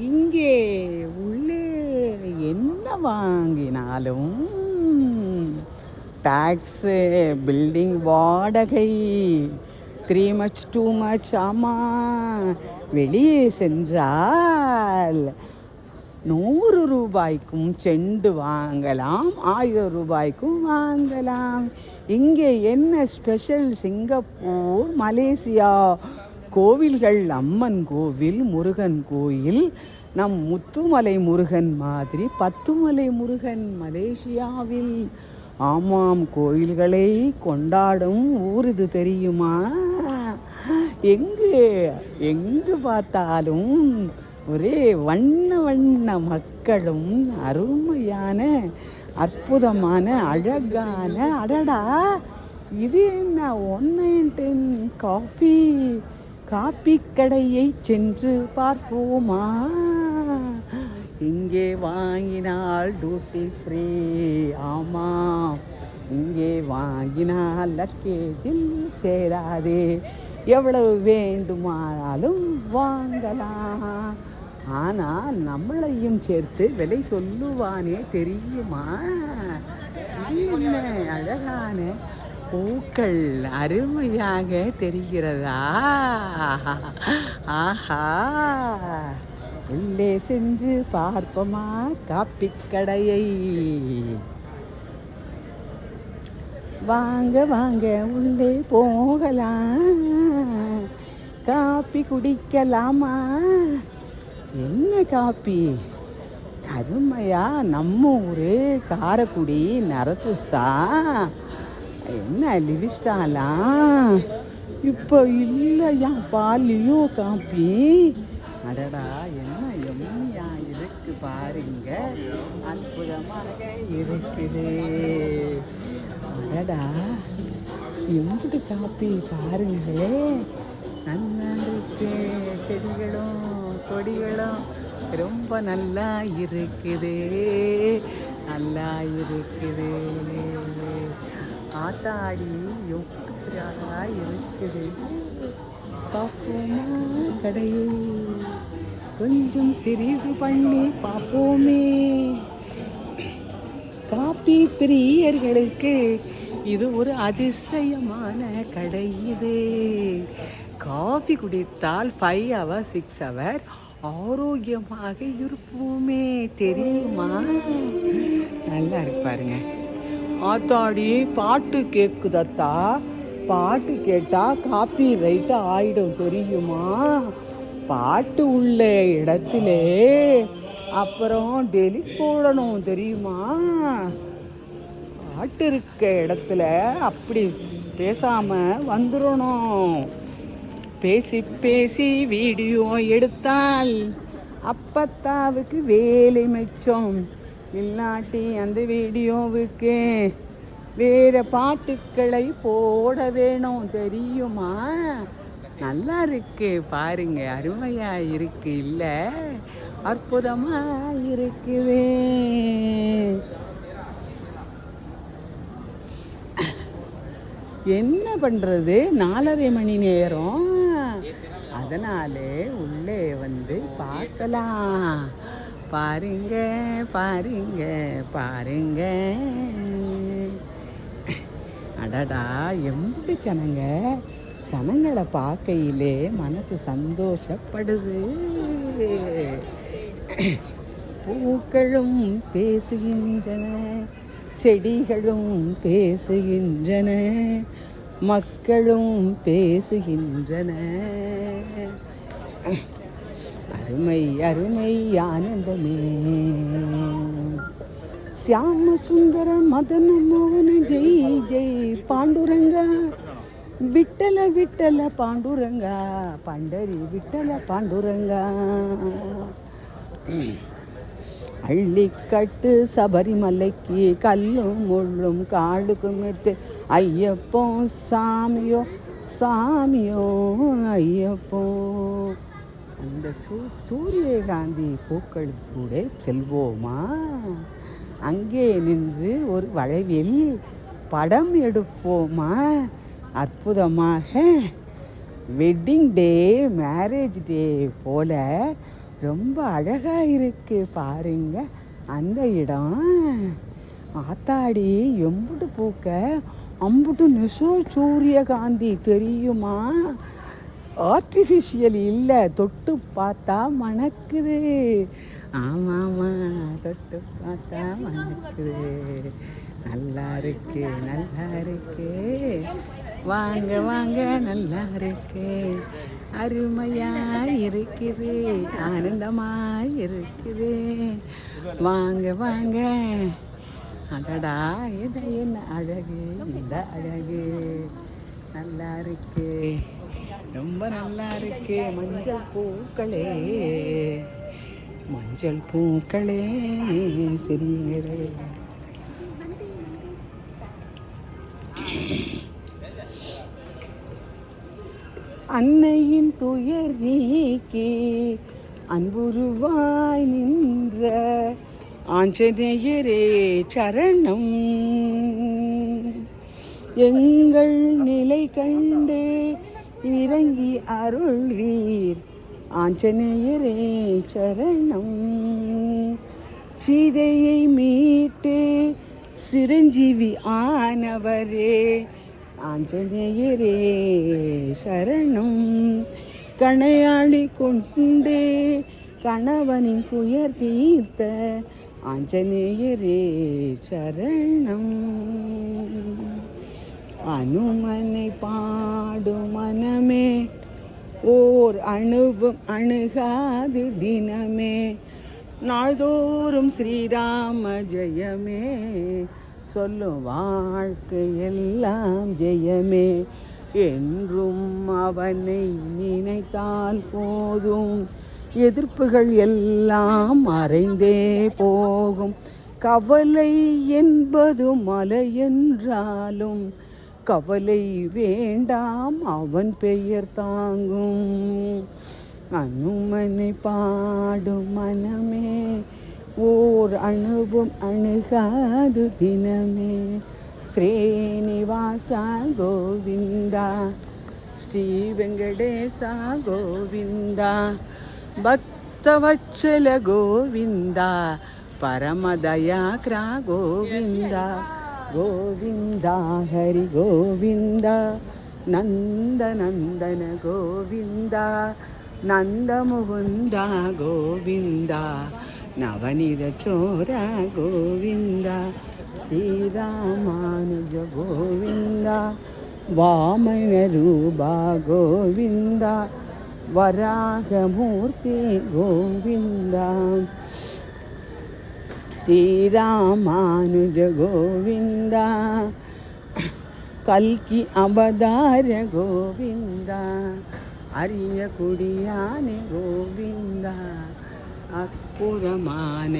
இங்கே உள்ளே என்ன வாங்கினாலும் டாக்ஸு பில்டிங் வாடகை த்ரீ மச் டூ மச் ஆமாம் வெளியே சென்றால் நூறு ரூபாய்க்கும் செண்டு வாங்கலாம் ஆயிரம் ரூபாய்க்கும் வாங்கலாம். இங்கே என்ன ஸ்பெஷல் சிங்கப்பூர் மலேசியா கோவில்கள் அம்மன் கோவில் முருகன் கோயில் நம் முத்துமலை முருகன் மாதிரி பத்துமலை முருகன் மலேசியாவில். ஆமாம் கோயில்களை கொண்டாடும் ஊர் இது தெரியுமா? எங்கு எங்கு பார்த்தாலும் ஒரே வண்ண வண்ண மக்களும் அருமையான அற்புதமான அழகான அடடா இது என்ன ஒன் நைன் டென் காஃபி காப்பி கடையை சென்று பார்ப்போமா? இங்கே வாங்கினால் டூட்டி ஃப்ரீ ஆமாம் இங்கே வாங்கினால் லக்கேஜில் சேராதே. எவ்வளவு வேண்டுமானாலும் வாங்கலாம். ஆனால் நம்மளையும் சேர்த்து விலை சொல்லுவானே தெரியுமா? என்ன அழகான பூக்கள் அருமையாக தெரிகிறதா? ஆஹா. உள்ளே சென்று பார்ப்போமா காப்பி கடையை வாங்க வாங்க உள்ளே போகலாம். காப்பி குடிக்கலாமா? என்ன காப்பி? அருமையா நம்ம ஊரு காரக்குடி நரசுசா. என்ன லிவிஸ்டாலா? இப்போ இல்லையா? பாலியோ காப்பி? அடடா என்ன எம்மியா இருக்கு பாருங்க. அற்புதமாக இருக்குது. அடடா எம்பிட்டு காப்பி பாருங்களே? நல்லா இருக்கு செடிகளும் கொடிகளும். ரொம்ப நல்லா இருக்குது. நல்லா இருக்குது. ஆத்தாடி ஆடி அழகா இருக்குது பார்ப்போமா கடையை. கொஞ்சம் சிறிது பண்ணி பார்ப்போமே. காப்பி பிரியர்களுக்கு இது ஒரு அதிசயமான கடை இது. காஃபி குடித்தால் ஃபைவ் ஹவர் சிக்ஸ் ஹவர் ஆரோக்கியமாக இருப்போமே. தெரியுமா? நல்லா இருக்கு பாருங்க. ஆத்தாடி பாட்டு கேட்குதத்தா பாட்டு கேட்டால் காப்பி ரைட்டு ஆயிடும் தெரியுமா? பாட்டு உள்ள இடத்துல அப்புறம் டெலி போடணும் தெரியுமா? பாட்டு இருக்க இடத்துல அப்படி பேசாமல் வந்துடணும் பேசி பேசி வீடியோ எடுத்தால் அப்பத்தாவுக்கு வேலை மிச்சம். இல்லாட்டி அந்த வீடியோவுக்கு வேற பாட்டுக்களை போட வேணும் தெரியுமா? நல்லா இருக்கு பாருங்க அருமையா இருக்கு இல்ல? அற்புதமா இருக்குது. என்ன பண்றது? நாலரை மணி நேரம். அதனாலே உள்ளே வந்து பார்க்கலாம். பாருங்க பாருங்க பாருங்க. அடடா எம்பி சனங்க. சனங்களை பார்க்கையிலே மனசு சந்தோஷப்படுது. பூக்களும் பேசுகின்றன செடிகளும் பேசுகின்றன மக்களும் பேசுகின்றன. அருமை அருமை ஆனந்தமே. சியாம சுந்தர மதன மோகன ஜெய் ஜெய் பாண்டுரங்கா. விட்டல விட்டல பாண்டுரங்கா பண்டரி விட்டல பாண்டுரங்கா. அள்ளிக்கட்டு சபரிமலைக்கு கல்லும் முள்ளும் காடுக்கும் எடுத்து ஐயப்போ சாமியோ சாமியோ ஐயப்போ. அந்த சூ சூரியகாந்தி பூக்கள் கூட செல்வோமா? அங்கே நின்று ஒரு வளைவில் படம் எடுப்போமா? அற்புதமாக. வெட்டிங் டே மேரேஜ் டே போல ரொம்ப அழகாக இருக்கு பாருங்க அந்த இடம். ஆத்தாடி எம்புட்டு பூக்க அம்புட்டு நெசோ சூரியகாந்தி தெரியுமா? ஆர்டிஃபிஷியல் இல்லை தொட்டு பார்த்தா மணக்குது. ஆமாம் ஆமாம் தொட்டு பார்த்தா மணக்குது. நல்லா இருக்கு நல்லா இருக்கு. வாங்க வாங்க நல்லா இருக்கு. அருமையா இருக்குது ஆனந்தமாய் இருக்குது. வாங்க வாங்க. அடடா இது என்ன அழகு இந்த அழகு. நல்லா இருக்கு. ரொம்ப நல்லா இருக்கு மஞ்சள் பூக்களே. மஞ்சள் பூக்களே சிறியங்களே அன்னையின் துயர் நீக்கி அன்புருவாய் நின்ற ஆஞ்சநேயரே சரணம். எங்கள் நிலை கண்டு இறங்கி அருள்வீர். ஆஞ்சநேயரே சரணம். சீதையை மீட்டு சிரஞ்சீவி ஆனவரே. ஆஞ்சநேயரே சரணம். கணையாளி கொண்டு கணவனின் புயர் தீர்த்த ஆஞ்சநேயரே சரணம். அனுமனை பாடும் மனமே ஓர் அணுவும் அணுகாது தினமே. நாள்தோறும் ஸ்ரீராம ஜெயமே சொல்லும் வாழ்க்கை எல்லாம் ஜெயமே. என்றும் அவனை நினைத்தால் போதும் எதிர்ப்புகள் எல்லாம் மறைந்தே போகும். கவலை என்பது மலை என்றாலும் கவலை வேண்டாம் அவன் பெயர் தாங்கும். அனுமனை பாடும் மனமே ஓர் அணுவும் அணுகாது தினமே. ஸ்ரீனிவாசா கோவிந்தா ஸ்ரீ வெங்கடேசா கோவிந்தா பக்தவச்சல கோவிந்தா பரமதயாக்ரா கோவிந்தா. கோவிந்தா ஹரி கோவிந்தா நந்த நந்தன கோவிந்தா நந்த முகுந்தா கோவிந்தா நவனித சோர கோவிந்தா ஸ்ரீராமானுஜ கோவிந்தா வாமன ரூபா கோவிந்தா வராகமூர்த்தி கோவிந்தா ஸ்ரீராமானுஜ கோவிந்தா கல்கி அவதார கோவிந்தா அரிய குடியானே கோவிந்தா அற்புதமான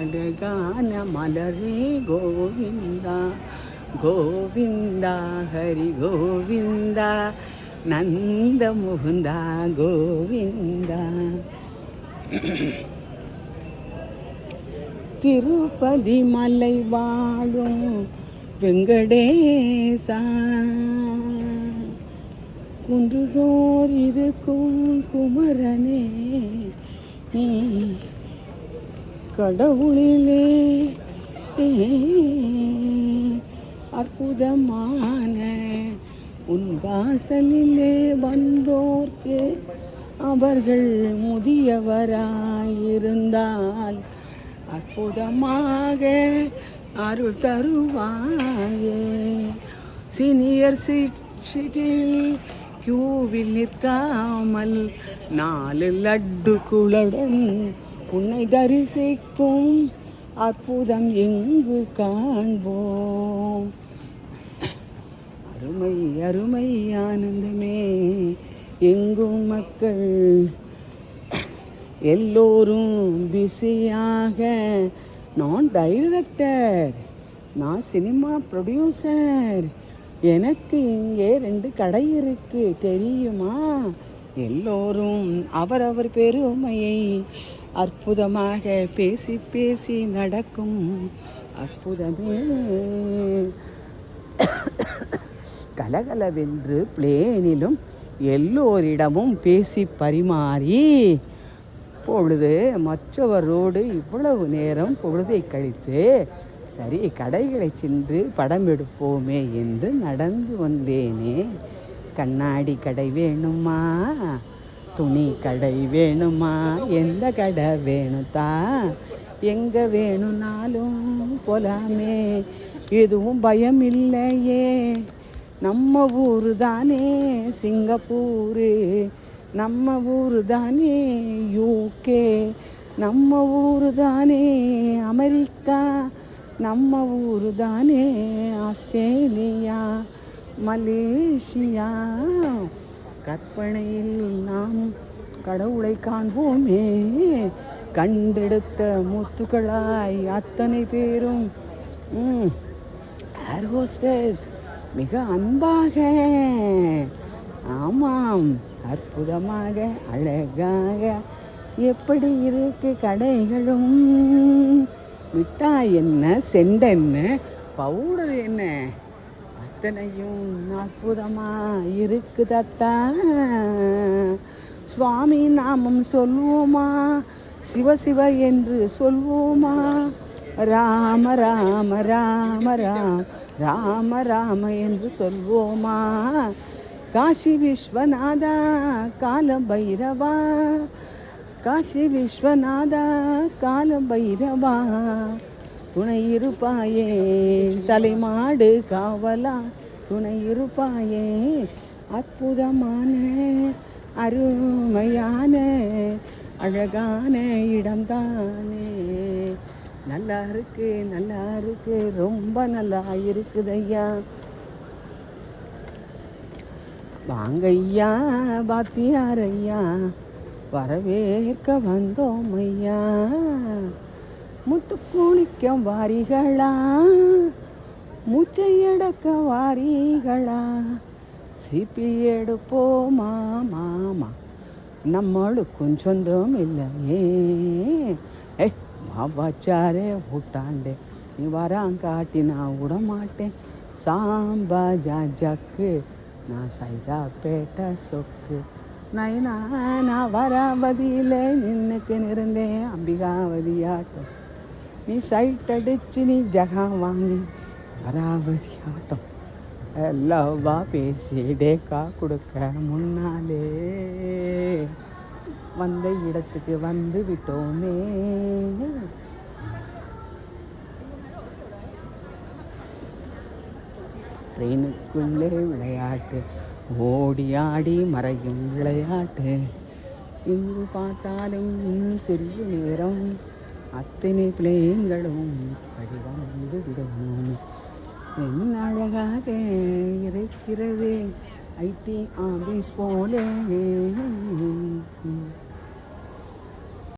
அழகான மலரே கோவிந்தா கோவிந்தா ஹரி கோவிந்தா நந்த முகுந்தா கோவிந்தா திருப்பதி மலை வாழும் வெங்கடேசா. குன்றுதோர் இருக்கும் குமரனே கடவுளிலே அற்புதமான உன் வாசலிலே வந்தோர்க்கு. அவர்கள் முதியவராயிருந்தால் அற்புதமாக அருள் தருவாயே. சீனியர் சிட்டில் கியூவில் நிற்காமல் நாலு லட்டு குளடன் உன்னை தரிசிக்கும் அற்புதம் எங்கு காண்போம்? அருமை அருமை ஆனந்தமே. எங்கும் மக்கள் எல்லோரும் பிஸியாக. நான் டைரக்டர் நான் சினிமா ப்ரொடியூசர் எனக்கு இங்கே ரெண்டு கடை இருக்கு தெரியுமா? எல்லோரும் அவரவர் பெருமையை அற்புதமாக பேசி பேசி நடக்கும். அற்புதமே. கலகலவென்று பிளேனிலும் எல்லோரிடமும் பேசி பரிமாறி இப்பொழுது மற்றவரோடு இவ்வளவு நேரம் பொழுதை கழித்து சரி கடைகளை சென்று படம் எடுப்போமே என்று நடந்து வந்தேனே. கண்ணாடி கடை வேணுமா? துணி கடை வேணுமா? எந்த கடை வேணுதா எங்கே வேணும்னாலும் போலாமே. எதுவும் பயம் இல்லையே நம்ம ஊரு தானே சிங்கப்பூரு. நம்ம ஊரு தானே யூகே நம்ம ஊரு தானே அமெரிக்கா? நம்ம ஊரு தானே ஆஸ்திரேலியா? மலேசியா? கற்பனையில் நாம் கடவுளை காண்போமே. கண்டெடுத்த முத்துக்களாய் அத்தனை பேரும் ஏர் ஹோஸ்டஸ் மிக அன்பாக. ஆமாம். அற்புதமாக அழகாக எப்படி இருக்கு கடைகளும்? மிட்டாய் என்ன செண்டென்ன பவுடர் என்ன? அத்தனையும் அற்புதமா இருக்குதத்தா சுவாமி நாமம் சொல்வோமா? சிவ சிவ என்று சொல்வோமா? ராம ராம ராம ராம ராம ராம என்று சொல்வோமா? காஷி விஸ்வநாதா கால பைரவா காஷி விஸ்வநாதா கால பைரவா துணை இருப்பாயே தலைமாடு காவலா. துணை இருப்பாயே அற்புதமான அருமையான அழகான இடம்தானே. நல்லா இருக்கு நல்லா இருக்கு ரொம்ப நல்லா இருக்குது ஐயா வாங்க ஐயா பாத்தியார் ஐயா வரவேற்க வந்தோம் ஐயா முத்து குளிக்க வாரிகளா மூச்சை எடுக்க வாரிகளா. சிப்பி எடுப்போமா மாமா நம்மளுக்கும் சொந்தம் இல்லையே. ஏய் மாவாச்சாரே ஊட்டாண்டே. நீ வரான் காட்டி நான் விட மாட்டேன் சாம்பா ஜாஜாக்கு நான் சைதாப்பேட்டை சொக்கு. நைனா நான் வராவதியில் நின்னுக்கு நிறந்தேன் அம்பிகாவதியாட்டம். நீ சைட் அடிச்சு நீ ஜகம் வாங்கி வராவதி ஆட்டம் எல்லாவா பேசி டேக்கா கொடுக்க முன்னாலே. வந்த இடத்துக்கு வந்து விட்டோமே. ட்ரெயினுக்குள்ளே விளையாட்டு. ஓடி ஆடி மறையும் விளையாட்டு. எங்கு பார்த்தாலும் சிறிய நேரம். அத்தனை பிள்ளைங்களும் படி விடும் என்ன அழகாக இருக்கிறது. ஐடி ஆபீஸ் போலே.